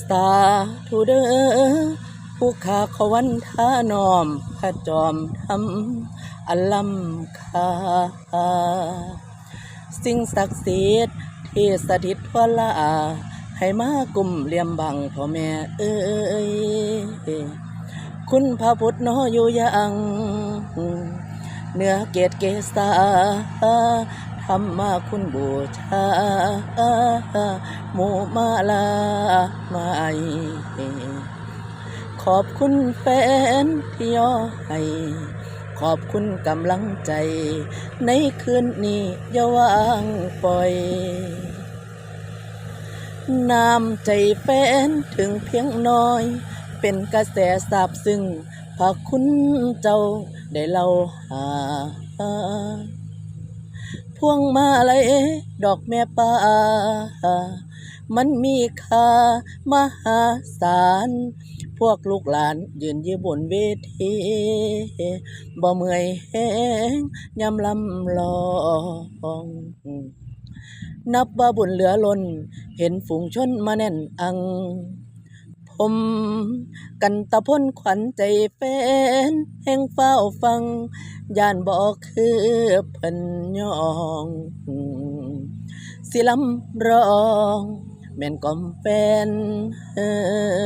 สาธุเด้อผู้ขาขวันท่านอมพระจอมทำอลัมคาสิ่งศักดิ์สิทธิ์ที่สถิตทั่วลาให้มากุ่มเลี่ยมบังพ่อแม่เอ้ยคุณพระพุทธนออยู่ยัง เนื้อเกตเกษา ธรรมาคุณบูชาหมู่มาลาไม่ขอบคุณแฟนที่ย่อให้ขอบคุณกำลังใจ ในคืนนี้อย่าวางปล่อยน้ำใจแฟนถึงเพียงน้อย เป็นกระแสสาบซึ่งพระคุณเจ้าได้เล่าหา พวงมาลัยดอกแม่ป่า มันมีค่ามหาศาล พวกลูกหลานยืนยู่บนเวทีบ่เมื่อยแห้งยำลำลองนับว่าบุญเหลือล้น เห็นฝูงชนมาแน่นอัง ม กันตะพ้นขวัญใจแฟน แห่งเฝ้าฟัง ย่านบอกคือเพิ่นยอง สิลำร้องแม่นกอมแฟนเอ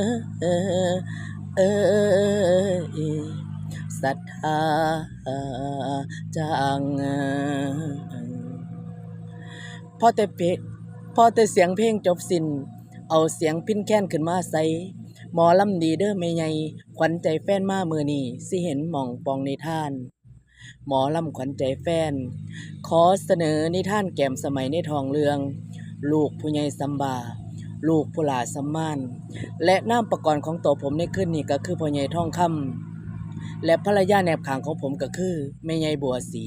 อเออเออศรัทธาจังพอแต่เพลงพอแต่เสียงเพลงจบสิ้น เอาเสียงพินแค้นขึ้นมาใส่ หมอลำดีเด้อแม่ใหญ่ขวัญใจแฟนมามือนี้สิเห็นหม่องปองนิทาน หมอลำขวัญใจแฟน ขอเสนอนิทานแก้มสมัยในทองเรือง ลูกผู้ใหญ่สัมบา ลูกผู้หลาสัมมาน และน้ำประกรณ์ของตัวผมในคืนนี้ก็คือพ่อใหญ่ทองคำและภรรยาแนบขางของผมก็คือแม่ใหญ่บัวสี